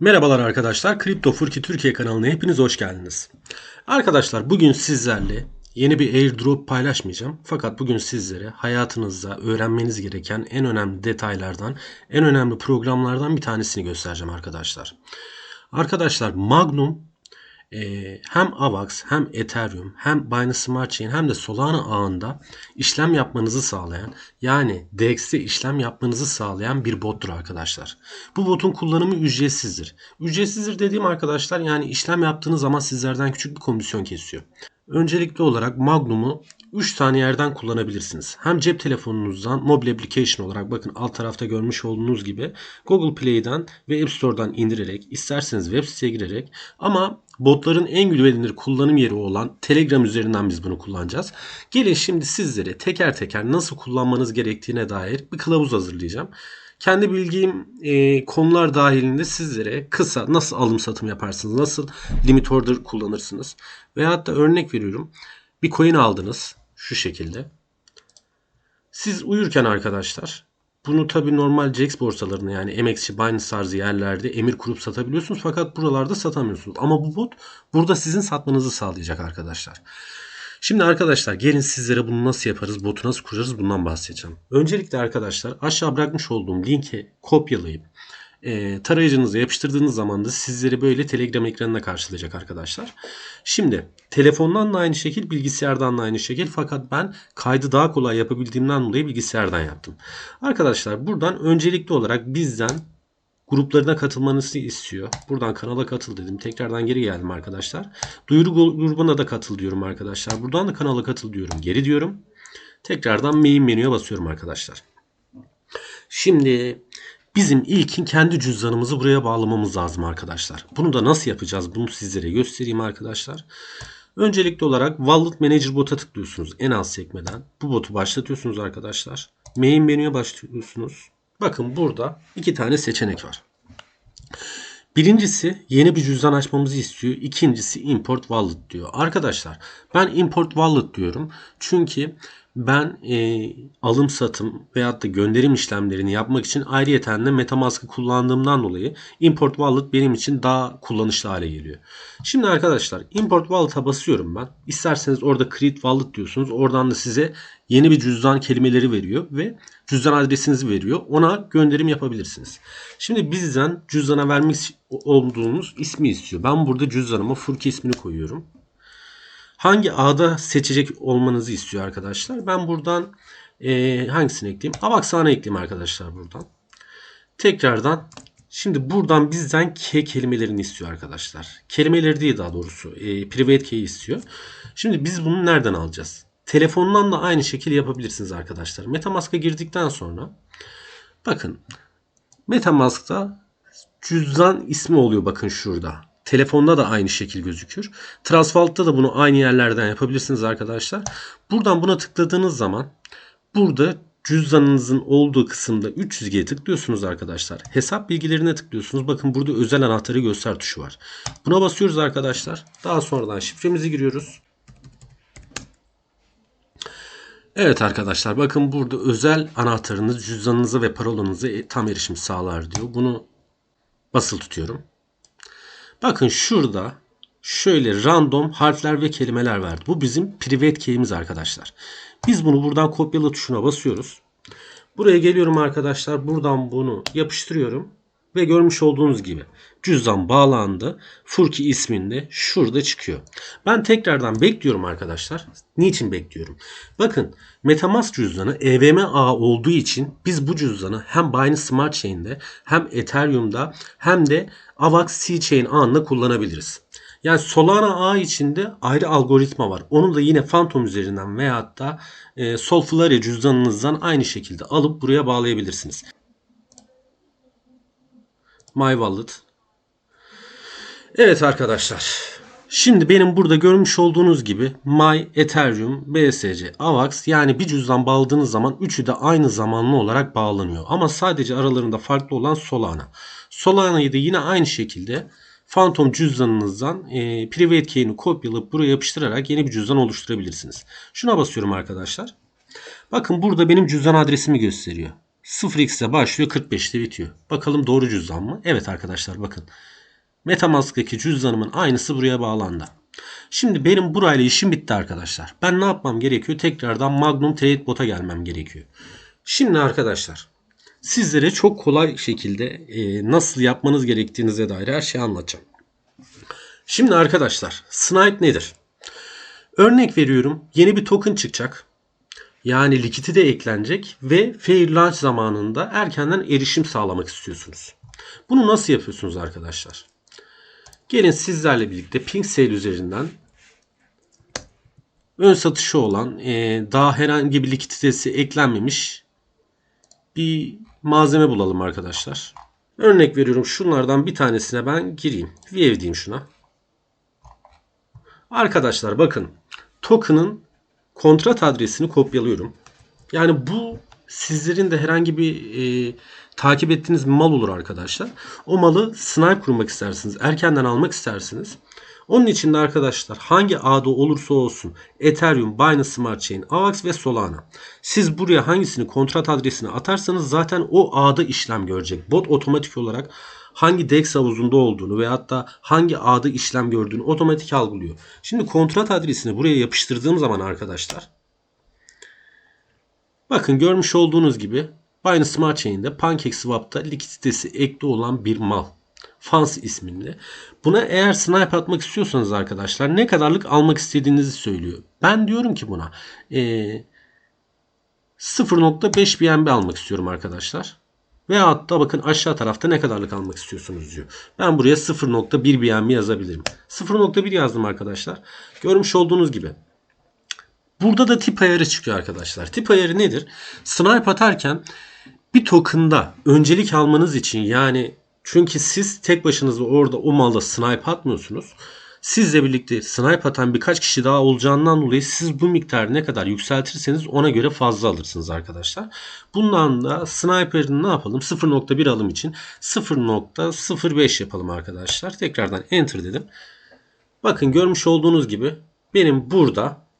Merhabalar arkadaşlar. Kripto Furki Türkiye kanalına hepiniz hoş geldiniz. Arkadaşlar bugün sizlerle yeni bir airdrop paylaşmayacağım. Fakat bugün sizlere hayatınızda öğrenmeniz gereken en önemli detaylardan, en önemli programlardan bir tanesini göstereceğim arkadaşlar. Arkadaşlar Magnum e, hem AVAX hem Ethereum hem Binance Smart Chain hem de Solana ağında işlem yapmanızı sağlayan yani DEX'te işlem yapmanızı sağlayan bir bottur arkadaşlar. Bu botun kullanımı ücretsizdir. Ücretsizdir dediğim arkadaşlar yani işlem yaptığınız zaman sizlerden küçük bir komisyon kesiyor. Öncelikli olarak Magnum'u 3 tane yerden kullanabilirsiniz. Hem cep telefonunuzdan mobil application olarak bakın alt tarafta görmüş olduğunuz gibi Google Play'den ve App Store'dan indirerek isterseniz web siteye girerek ama botların en güvenilir kullanım yeri olan Telegram üzerinden biz bunu kullanacağız. Gelin şimdi sizlere teker teker nasıl kullanmanız gerektiğine dair bir kılavuz hazırlayacağım. Kendi bildiğim e, konular dahilinde sizlere kısa nasıl alım satım yaparsınız, nasıl limit order kullanırsınız veyahut da örnek veriyorum bir coin aldınız şu şekilde. Siz uyurken arkadaşlar bunu tabi normal CEX borsalarında yani MXC, Binance tarzı yerlerde emir kurup satabiliyorsunuz fakat buralarda satamıyorsunuz. Ama bu bot burada sizin satmanızı sağlayacak arkadaşlar. Şimdi arkadaşlar gelin sizlere bunu nasıl yaparız, botu nasıl kurarız bundan bahsedeceğim. Öncelikle arkadaşlar aşağı bırakmış olduğum linki kopyalayıp e, tarayıcınıza yapıştırdığınız zaman da sizleri böyle Telegram ekranına karşılayacak arkadaşlar. Şimdi telefondan da aynı şekil, bilgisayardan da aynı şekil fakat ben kaydı daha kolay yapabildiğimden dolayı bilgisayardan yaptım. Arkadaşlar buradan öncelikli olarak bizden gruplarına katılmanızı istiyor. Buradan kanala katıl dedim. Tekrardan geri geldim arkadaşlar. Duyuru grubuna da katıl diyorum arkadaşlar. Buradan da kanala katıl diyorum. Geri diyorum. Tekrardan main menüye basıyorum arkadaşlar. Şimdi bizim ilkin kendi cüzdanımızı buraya bağlamamız lazım arkadaşlar. Bunu da nasıl yapacağız? Bunu sizlere göstereyim arkadaşlar. Öncelikli olarak Wallet Manager bota tıklıyorsunuz en alt sekmeden. Bu botu başlatıyorsunuz arkadaşlar. Main menüye başlıyorsunuz. Bakın burada iki tane seçenek var. Birincisi yeni bir cüzdan açmamızı istiyor. İkincisi import wallet diyor. Arkadaşlar ben import wallet diyorum. Çünkü ben e, alım satım veyahut da gönderim işlemlerini yapmak için ayrıyeten de Metamask'ı kullandığımdan dolayı import wallet benim için daha kullanışlı hale geliyor. Şimdi arkadaşlar import wallet'a basıyorum ben. İsterseniz orada create wallet diyorsunuz. Oradan da size yeni bir cüzdan kelimeleri veriyor ve cüzdan adresinizi veriyor. Ona gönderim yapabilirsiniz. Şimdi bizden cüzdana vermiş olduğumuz ismi istiyor. Ben burada cüzdanıma Furki ismini koyuyorum hangi ağda seçecek olmanızı istiyor arkadaşlar. Ben buradan e, hangisini ekleyeyim? Avaxan'ı ekleyeyim arkadaşlar buradan. Tekrardan şimdi buradan bizden K kelimelerini istiyor arkadaşlar. Kelimeleri değil daha doğrusu. E, private key istiyor. Şimdi biz bunu nereden alacağız? Telefondan da aynı şekilde yapabilirsiniz arkadaşlar. Metamask'a girdikten sonra bakın Metamask'ta cüzdan ismi oluyor bakın şurada. Telefonda da aynı şekil gözükür. Transvault'ta da bunu aynı yerlerden yapabilirsiniz arkadaşlar. Buradan buna tıkladığınız zaman burada cüzdanınızın olduğu kısımda 300G'ye tıklıyorsunuz arkadaşlar. Hesap bilgilerine tıklıyorsunuz. Bakın burada özel anahtarı göster tuşu var. Buna basıyoruz arkadaşlar. Daha sonradan şifremizi giriyoruz. Evet arkadaşlar bakın burada özel anahtarınız cüzdanınıza ve parolanıza tam erişim sağlar diyor. Bunu basılı tutuyorum. Bakın şurada şöyle random harfler ve kelimeler verdi. Bu bizim private key'imiz arkadaşlar. Biz bunu buradan kopyala tuşuna basıyoruz. Buraya geliyorum arkadaşlar. Buradan bunu yapıştırıyorum. Ve görmüş olduğunuz gibi cüzdan bağlandı. Furki isminde şurada çıkıyor. Ben tekrardan bekliyorum arkadaşlar. Niçin bekliyorum? Bakın Metamask cüzdanı EVM ağı olduğu için biz bu cüzdanı hem Binance Smart Chain'de hem Ethereum'da hem de AVAX C-Chain ağında kullanabiliriz. Yani Solana ağı içinde ayrı algoritma var. Onu da yine Phantom üzerinden veyahut da e, Solflare cüzdanınızdan aynı şekilde alıp buraya bağlayabilirsiniz. My Wallet. Evet arkadaşlar. Şimdi benim burada görmüş olduğunuz gibi My, Ethereum, BSC, AVAX yani bir cüzdan bağladığınız zaman üçü de aynı zamanlı olarak bağlanıyor. Ama sadece aralarında farklı olan Solana. Solana'yı da yine aynı şekilde Phantom cüzdanınızdan e, private key'ini kopyalayıp buraya yapıştırarak yeni bir cüzdan oluşturabilirsiniz. Şuna basıyorum arkadaşlar. Bakın burada benim cüzdan adresimi gösteriyor. 0x'e başlıyor 45'te bitiyor. Bakalım doğru cüzdan mı? Evet arkadaşlar bakın. Metamask'taki cüzdanımın aynısı buraya bağlandı. Şimdi benim burayla işim bitti arkadaşlar. Ben ne yapmam gerekiyor? Tekrardan Magnum Trade Bot'a gelmem gerekiyor. Şimdi arkadaşlar sizlere çok kolay şekilde e, nasıl yapmanız gerektiğinize dair her şeyi anlatacağım. Şimdi arkadaşlar Snipe nedir? Örnek veriyorum yeni bir token çıkacak. Yani likiti de eklenecek ve fair launch zamanında erkenden erişim sağlamak istiyorsunuz. Bunu nasıl yapıyorsunuz arkadaşlar? Gelin sizlerle birlikte Pink Sale üzerinden ön satışı olan e, daha herhangi bir likiditesi eklenmemiş bir malzeme bulalım arkadaşlar. Örnek veriyorum şunlardan bir tanesine ben gireyim. View diyeyim şuna. Arkadaşlar bakın token'ın kontrat adresini kopyalıyorum. Yani bu sizlerin de herhangi bir e, takip ettiğiniz bir mal olur arkadaşlar. O malı snipe kurmak istersiniz. Erkenden almak istersiniz. Onun için de arkadaşlar hangi ağda olursa olsun Ethereum, Binance Smart Chain, AVAX ve Solana. Siz buraya hangisini kontrat adresini atarsanız zaten o ağda işlem görecek. Bot otomatik olarak hangi DEX havuzunda olduğunu ve hatta hangi ağda işlem gördüğünü otomatik algılıyor. Şimdi kontrat adresini buraya yapıştırdığım zaman arkadaşlar bakın görmüş olduğunuz gibi Binance Smart Chain'de PancakeSwap'ta likiditesi ekli olan bir mal. Fans isminde. Buna eğer snipe atmak istiyorsanız arkadaşlar ne kadarlık almak istediğinizi söylüyor. Ben diyorum ki buna e, 0.5 BNB almak istiyorum arkadaşlar. Ve hatta bakın aşağı tarafta ne kadarlık almak istiyorsunuz diyor. Ben buraya 0.1 BNB yazabilirim. 0.1 yazdım arkadaşlar. Görmüş olduğunuz gibi. Burada da tip ayarı çıkıyor arkadaşlar. Tip ayarı nedir? Snipe atarken bir token'da öncelik almanız için yani çünkü siz tek başınıza orada o malda snipe atmıyorsunuz. Sizle birlikte snipe atan birkaç kişi daha olacağından dolayı siz bu miktarı ne kadar yükseltirseniz ona göre fazla alırsınız arkadaşlar. Bundan da sniper'ın ne yapalım? 0.1 alım için 0.05 yapalım arkadaşlar. Tekrardan enter dedim. Bakın görmüş olduğunuz gibi benim burada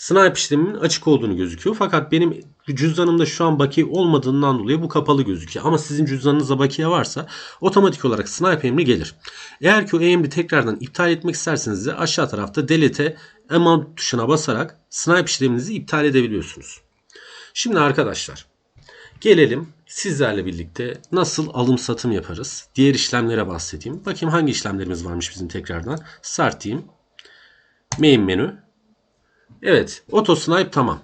Snipe işlemimin açık olduğunu gözüküyor. Fakat benim cüzdanımda şu an bakiye olmadığından dolayı bu kapalı gözüküyor. Ama sizin cüzdanınızda bakiye varsa otomatik olarak snipe emri gelir. Eğer ki o emri tekrardan iptal etmek isterseniz de aşağı tarafta delete amount tuşuna basarak snipe işleminizi iptal edebiliyorsunuz. Şimdi arkadaşlar gelelim sizlerle birlikte nasıl alım satım yaparız. Diğer işlemlere bahsedeyim. Bakayım hangi işlemlerimiz varmış bizim tekrardan. Start diyeyim. Main menü. Evet. Auto snipe tamam.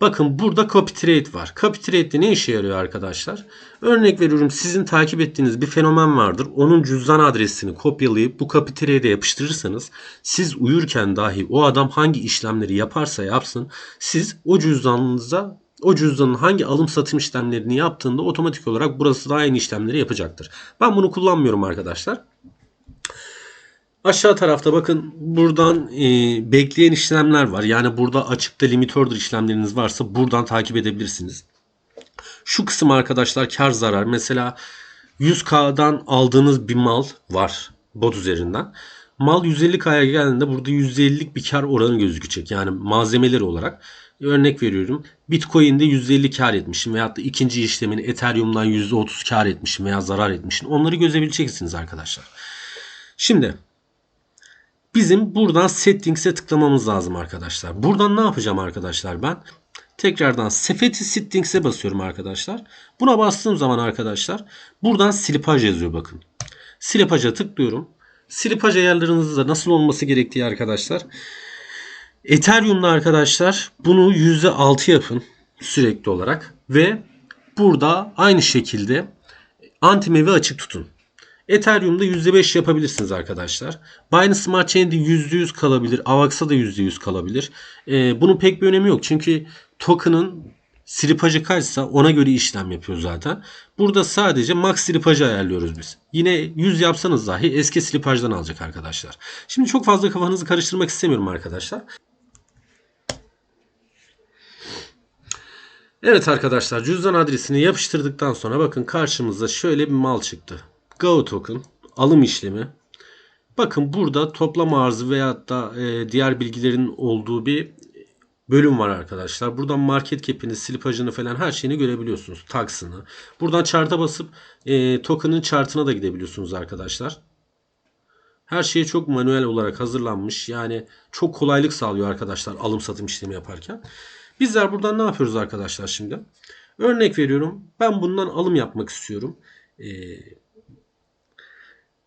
Bakın burada copy trade var. Copy trade'de ne işe yarıyor arkadaşlar? Örnek veriyorum sizin takip ettiğiniz bir fenomen vardır. Onun cüzdan adresini kopyalayıp bu copy trade'e yapıştırırsanız siz uyurken dahi o adam hangi işlemleri yaparsa yapsın siz o cüzdanınıza o cüzdanın hangi alım satım işlemlerini yaptığında otomatik olarak burası da aynı işlemleri yapacaktır. Ben bunu kullanmıyorum arkadaşlar. Aşağı tarafta bakın buradan e, bekleyen işlemler var. Yani burada açıkta limit işlemleriniz varsa buradan takip edebilirsiniz. Şu kısım arkadaşlar kar zarar. Mesela 100K'dan aldığınız bir mal var bot üzerinden. Mal 150K'ya geldiğinde burada %50'lik bir kar oranı gözükecek. Yani malzemeleri olarak. Örnek veriyorum. Bitcoin'de %50 kar etmişim veyahut da ikinci işlemin Ethereum'dan %30 kar etmişim veya zarar etmişim. Onları gözebileceksiniz arkadaşlar. Şimdi bizim buradan settings'e tıklamamız lazım arkadaşlar. Buradan ne yapacağım arkadaşlar ben? Tekrardan sepeti settings'e basıyorum arkadaşlar. Buna bastığım zaman arkadaşlar buradan silipaj yazıyor bakın. Silipaja tıklıyorum. Silipaj ayarlarınızda nasıl olması gerektiği arkadaşlar. Ethereum'da arkadaşlar bunu %6 yapın sürekli olarak ve burada aynı şekilde anti açık tutun. Ethereum'da %5 yapabilirsiniz arkadaşlar. Binance Smart Chain'de %100 kalabilir. Avax'a da %100 kalabilir. Ee, bunun pek bir önemi yok. Çünkü token'ın slipajı kaçsa ona göre işlem yapıyor zaten. Burada sadece max slipajı ayarlıyoruz biz. Yine 100 yapsanız dahi eski slipajdan alacak arkadaşlar. Şimdi çok fazla kafanızı karıştırmak istemiyorum arkadaşlar. Evet arkadaşlar cüzdan adresini yapıştırdıktan sonra bakın karşımızda şöyle bir mal çıktı. Go token alım işlemi. Bakın burada toplam arzı veya da e, diğer bilgilerin olduğu bir bölüm var arkadaşlar. Buradan market cap'ini, slipajını falan her şeyini görebiliyorsunuz. Taksını. Buradan chart'a basıp e, token'ın chart'ına da gidebiliyorsunuz arkadaşlar. Her şey çok manuel olarak hazırlanmış. Yani çok kolaylık sağlıyor arkadaşlar alım satım işlemi yaparken. Bizler buradan ne yapıyoruz arkadaşlar şimdi? Örnek veriyorum. Ben bundan alım yapmak istiyorum. Ee,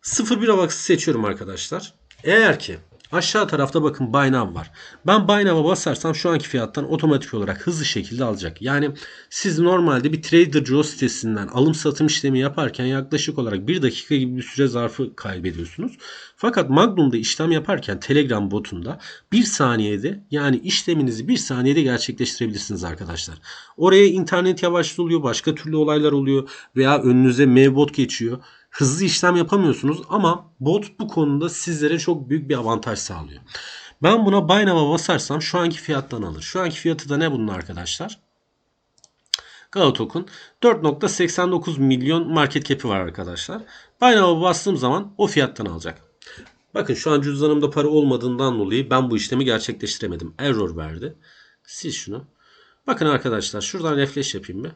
01 avax'ı seçiyorum arkadaşlar. Eğer ki aşağı tarafta bakın Buy Now var. Ben Now'a basarsam şu anki fiyattan otomatik olarak hızlı şekilde alacak. Yani siz normalde bir Trader Joe sitesinden alım satım işlemi yaparken yaklaşık olarak 1 dakika gibi bir süre zarfı kaybediyorsunuz. Fakat Magnum'da işlem yaparken Telegram botunda 1 saniyede yani işleminizi 1 saniyede gerçekleştirebilirsiniz arkadaşlar. Oraya internet yavaşlığı oluyor, başka türlü olaylar oluyor veya önünüze M-bot geçiyor hızlı işlem yapamıyorsunuz ama bot bu konuda sizlere çok büyük bir avantaj sağlıyor. Ben buna Buy basarsam şu anki fiyattan alır. Şu anki fiyatı da ne bunun arkadaşlar? Galatoken 4.89 milyon market cap'i var arkadaşlar. Buy bastığım zaman o fiyattan alacak. Bakın şu an cüzdanımda para olmadığından dolayı ben bu işlemi gerçekleştiremedim. Error verdi. Siz şunu. Bakın arkadaşlar şuradan refresh yapayım bir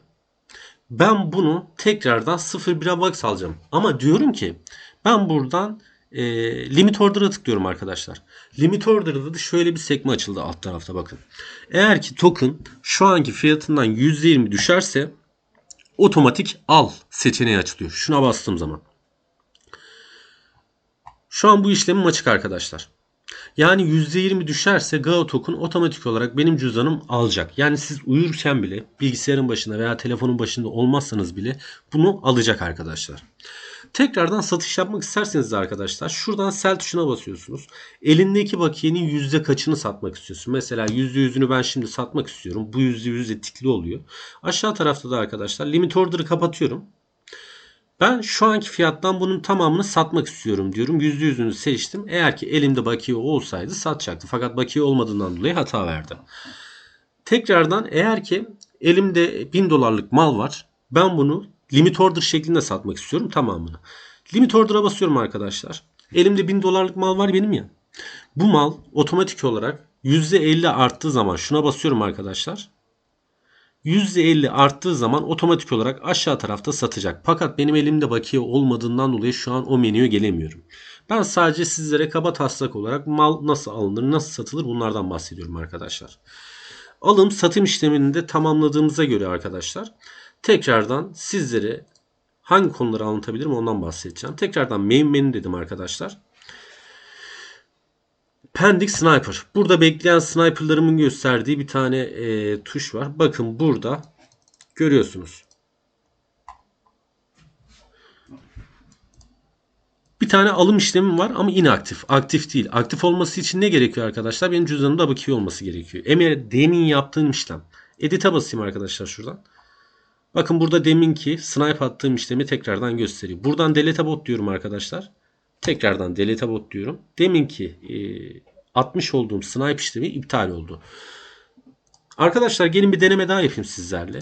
ben bunu tekrardan 0.1'e box alacağım. Ama diyorum ki ben buradan e, limit order'a tıklıyorum arkadaşlar. Limit order'da da şöyle bir sekme açıldı alt tarafta bakın. Eğer ki token şu anki fiyatından %20 düşerse otomatik al seçeneği açılıyor. Şuna bastığım zaman. Şu an bu işlemim açık arkadaşlar. Yani %20 düşerse GAO token otomatik olarak benim cüzdanım alacak. Yani siz uyurken bile bilgisayarın başında veya telefonun başında olmazsanız bile bunu alacak arkadaşlar. Tekrardan satış yapmak isterseniz de arkadaşlar şuradan sell tuşuna basıyorsunuz. Elindeki bakiyenin yüzde kaçını satmak istiyorsun. Mesela yüzde yüzünü ben şimdi satmak istiyorum. Bu yüzde yüzde tikli oluyor. Aşağı tarafta da arkadaşlar limit order'ı kapatıyorum. Ben şu anki fiyattan bunun tamamını satmak istiyorum diyorum. %100'ünü seçtim. Eğer ki elimde bakiye olsaydı satacaktı. Fakat bakiye olmadığından dolayı hata verdim. Tekrardan eğer ki elimde 1000 dolarlık mal var. Ben bunu limit order şeklinde satmak istiyorum tamamını. Limit order'a basıyorum arkadaşlar. Elimde 1000 dolarlık mal var benim ya. Bu mal otomatik olarak %50 arttığı zaman şuna basıyorum arkadaşlar. %50 arttığı zaman otomatik olarak aşağı tarafta satacak. Fakat benim elimde bakiye olmadığından dolayı şu an o menüye gelemiyorum. Ben sadece sizlere kaba taslak olarak mal nasıl alınır, nasıl satılır bunlardan bahsediyorum arkadaşlar. Alım satım işlemini de tamamladığımıza göre arkadaşlar tekrardan sizlere hangi konuları anlatabilirim ondan bahsedeceğim. Tekrardan main menü dedim arkadaşlar. Pendik Sniper. Burada bekleyen sniperlarımın gösterdiği bir tane e, tuş var. Bakın burada görüyorsunuz. Bir tane alım işlemim var ama inaktif. Aktif değil. Aktif olması için ne gerekiyor arkadaşlar? Benim cüzdanımda bakiye olması gerekiyor. Eğer demin yaptığım işlem. Edit'e basayım arkadaşlar şuradan. Bakın burada deminki snipe attığım işlemi tekrardan gösteriyor. Buradan delete bot diyorum arkadaşlar. Tekrardan delete bot diyorum. Deminki e, atmış olduğum snipe işlemi iptal oldu. Arkadaşlar gelin bir deneme daha yapayım sizlerle.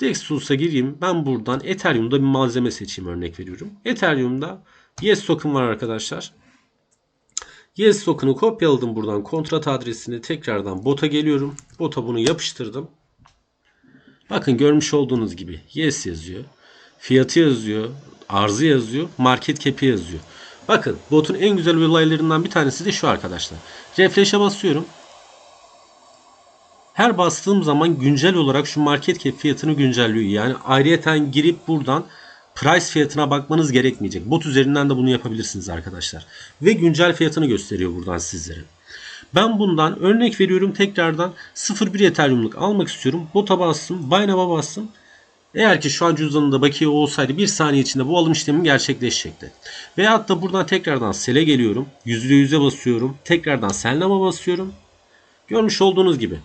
Dex Tools'a gireyim. Ben buradan Ethereum'da bir malzeme seçeyim örnek veriyorum. Ethereum'da Yes token var arkadaşlar. Yes token'ı kopyaladım buradan. Kontrat adresini tekrardan bota geliyorum. Bota bunu yapıştırdım. Bakın görmüş olduğunuz gibi Yes yazıyor. Fiyatı yazıyor. Arzı yazıyor. Market cap'i yazıyor. Bakın botun en güzel olaylarından bir tanesi de şu arkadaşlar. Refresh'e basıyorum. Her bastığım zaman güncel olarak şu market cap fiyatını güncelliyor. Yani ayrıyeten girip buradan price fiyatına bakmanız gerekmeyecek. Bot üzerinden de bunu yapabilirsiniz arkadaşlar. Ve güncel fiyatını gösteriyor buradan sizlere. Ben bundan örnek veriyorum tekrardan 0.1 Ethereum'luk almak istiyorum. Bota bastım. Now'a bastım. Eğer ki şu an cüzdanında bakiye olsaydı bir saniye içinde bu alım işlemi gerçekleşecekti. Veyahut da buradan tekrardan sele geliyorum. %100'e basıyorum. Tekrardan sell now'a basıyorum. Görmüş olduğunuz gibi.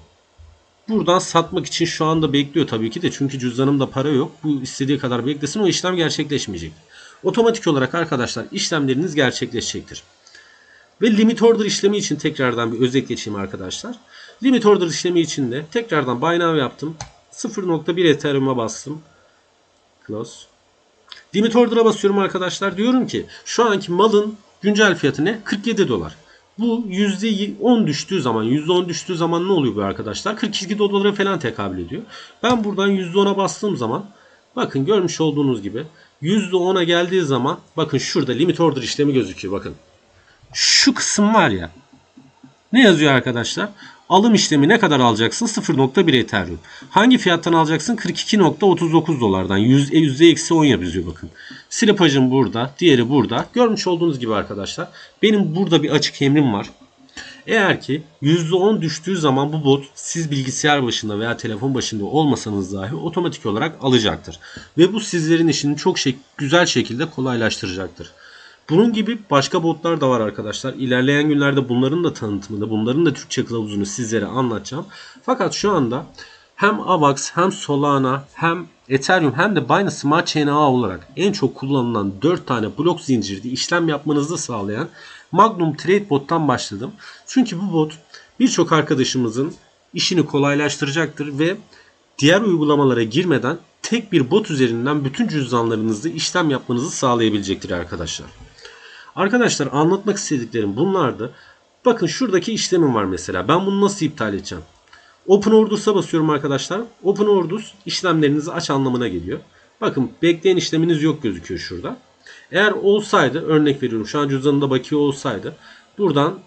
Buradan satmak için şu anda bekliyor tabii ki de çünkü cüzdanımda para yok. Bu istediği kadar beklesin o işlem gerçekleşmeyecek. Otomatik olarak arkadaşlar işlemleriniz gerçekleşecektir. Ve limit order işlemi için tekrardan bir özet geçeyim arkadaşlar. Limit order işlemi için de tekrardan buy now yaptım. 0.1 Ethereum'a bastım. Close. Limit order'a basıyorum arkadaşlar. Diyorum ki şu anki malın güncel fiyatı ne? 47 dolar. Bu %10 düştüğü zaman, %10 düştüğü zaman ne oluyor bu arkadaşlar? 42 dolara falan tekabül ediyor. Ben buradan %10'a bastığım zaman bakın görmüş olduğunuz gibi %10'a geldiği zaman bakın şurada limit order işlemi gözüküyor bakın. Şu kısım var ya. Ne yazıyor arkadaşlar? Alım işlemi ne kadar alacaksın? 0.1 Ethereum. Hangi fiyattan alacaksın? 42.39 dolardan. Yüzde yüzde eksi 10 yazıyor bakın. Slipajım burada. Diğeri burada. Görmüş olduğunuz gibi arkadaşlar. Benim burada bir açık emrim var. Eğer ki %10 düştüğü zaman bu bot siz bilgisayar başında veya telefon başında olmasanız dahi otomatik olarak alacaktır. Ve bu sizlerin işini çok şey, güzel şekilde kolaylaştıracaktır. Bunun gibi başka botlar da var arkadaşlar. İlerleyen günlerde bunların da tanıtımını, bunların da Türkçe kılavuzunu sizlere anlatacağım. Fakat şu anda hem AVAX hem Solana hem Ethereum hem de Binance Smart Chain ağı olarak en çok kullanılan 4 tane blok zincirde işlem yapmanızı sağlayan Magnum Trade Bot'tan başladım. Çünkü bu bot birçok arkadaşımızın işini kolaylaştıracaktır ve diğer uygulamalara girmeden tek bir bot üzerinden bütün cüzdanlarınızda işlem yapmanızı sağlayabilecektir arkadaşlar. Arkadaşlar anlatmak istediklerim bunlardı. Bakın şuradaki işlemim var mesela. Ben bunu nasıl iptal edeceğim? Open Ordus'a basıyorum arkadaşlar. Open Ordus işlemlerinizi aç anlamına geliyor. Bakın bekleyen işleminiz yok gözüküyor şurada. Eğer olsaydı örnek veriyorum şu an cüzdanında bakiye olsaydı buradan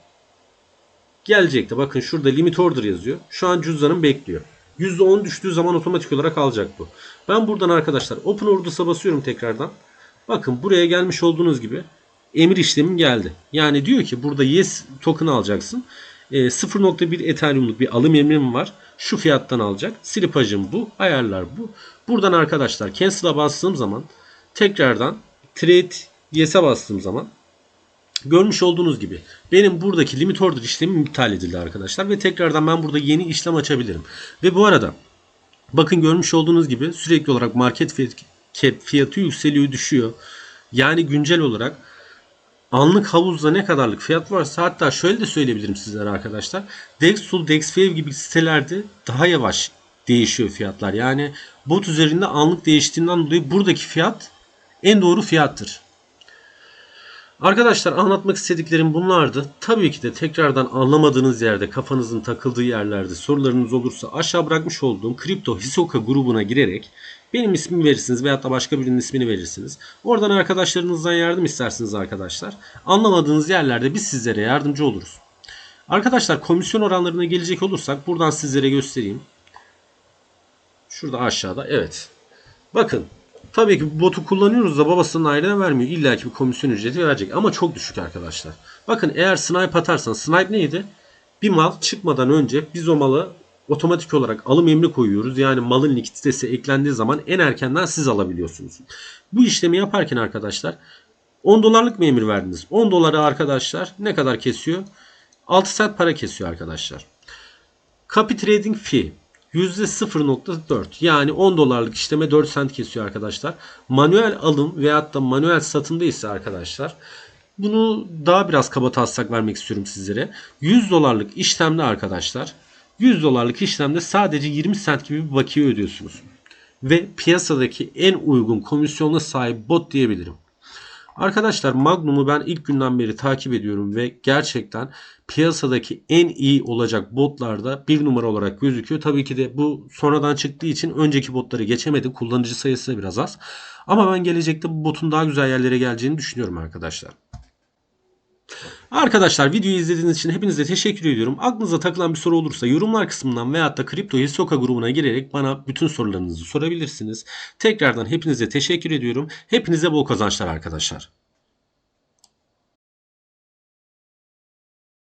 gelecekti. Bakın şurada limit order yazıyor. Şu an cüzdanım bekliyor. %10 düştüğü zaman otomatik olarak alacak bu. Ben buradan arkadaşlar Open Ordus'a basıyorum tekrardan. Bakın buraya gelmiş olduğunuz gibi emir işlemim geldi. Yani diyor ki burada yes token alacaksın. E, 0.1 Ethereum'luk bir alım emrim var. Şu fiyattan alacak. Slipajım bu. Ayarlar bu. Buradan arkadaşlar cancel'a bastığım zaman tekrardan trade yes'e bastığım zaman görmüş olduğunuz gibi benim buradaki limit order işlemim iptal edildi arkadaşlar ve tekrardan ben burada yeni işlem açabilirim. Ve bu arada bakın görmüş olduğunuz gibi sürekli olarak market fiyatı yükseliyor düşüyor. Yani güncel olarak anlık havuzda ne kadarlık fiyat varsa hatta şöyle de söyleyebilirim sizlere arkadaşlar. Dextool, Dexfave gibi sitelerde daha yavaş değişiyor fiyatlar. Yani bot üzerinde anlık değiştiğinden dolayı buradaki fiyat en doğru fiyattır. Arkadaşlar anlatmak istediklerim bunlardı. Tabii ki de tekrardan anlamadığınız yerde, kafanızın takıldığı yerlerde sorularınız olursa aşağı bırakmış olduğum Kripto Hisoka grubuna girerek benim ismimi verirsiniz veyahut da başka birinin ismini verirsiniz. Oradan arkadaşlarınızdan yardım istersiniz arkadaşlar. Anlamadığınız yerlerde biz sizlere yardımcı oluruz. Arkadaşlar komisyon oranlarına gelecek olursak buradan sizlere göstereyim. Şurada aşağıda evet. Bakın Tabii ki botu kullanıyoruz da babasının ailene vermiyor. İlla ki bir komisyon ücreti verecek ama çok düşük arkadaşlar. Bakın eğer snipe atarsan snipe neydi? Bir mal çıkmadan önce biz o malı otomatik olarak alım emri koyuyoruz. Yani malın likiditesi eklendiği zaman en erkenden siz alabiliyorsunuz. Bu işlemi yaparken arkadaşlar 10 dolarlık mı emir verdiniz? 10 doları arkadaşlar ne kadar kesiyor? 6 sent para kesiyor arkadaşlar. Copy trading fee %0.4 yani 10 dolarlık işleme 4 sent kesiyor arkadaşlar. Manuel alım veyahut da manuel satımda ise arkadaşlar bunu daha biraz kaba taslak vermek istiyorum sizlere. 100 dolarlık işlemde arkadaşlar 100 dolarlık işlemde sadece 20 sent gibi bir bakiye ödüyorsunuz. Ve piyasadaki en uygun komisyona sahip bot diyebilirim. Arkadaşlar Magnum'u ben ilk günden beri takip ediyorum ve gerçekten piyasadaki en iyi olacak botlarda bir numara olarak gözüküyor. Tabii ki de bu sonradan çıktığı için önceki botları geçemedi. Kullanıcı sayısı da biraz az. Ama ben gelecekte bu botun daha güzel yerlere geleceğini düşünüyorum arkadaşlar. Arkadaşlar videoyu izlediğiniz için hepinize teşekkür ediyorum. Aklınıza takılan bir soru olursa yorumlar kısmından veyahut da Kripto Hisoka grubuna girerek bana bütün sorularınızı sorabilirsiniz. Tekrardan hepinize teşekkür ediyorum. Hepinize bol kazançlar arkadaşlar.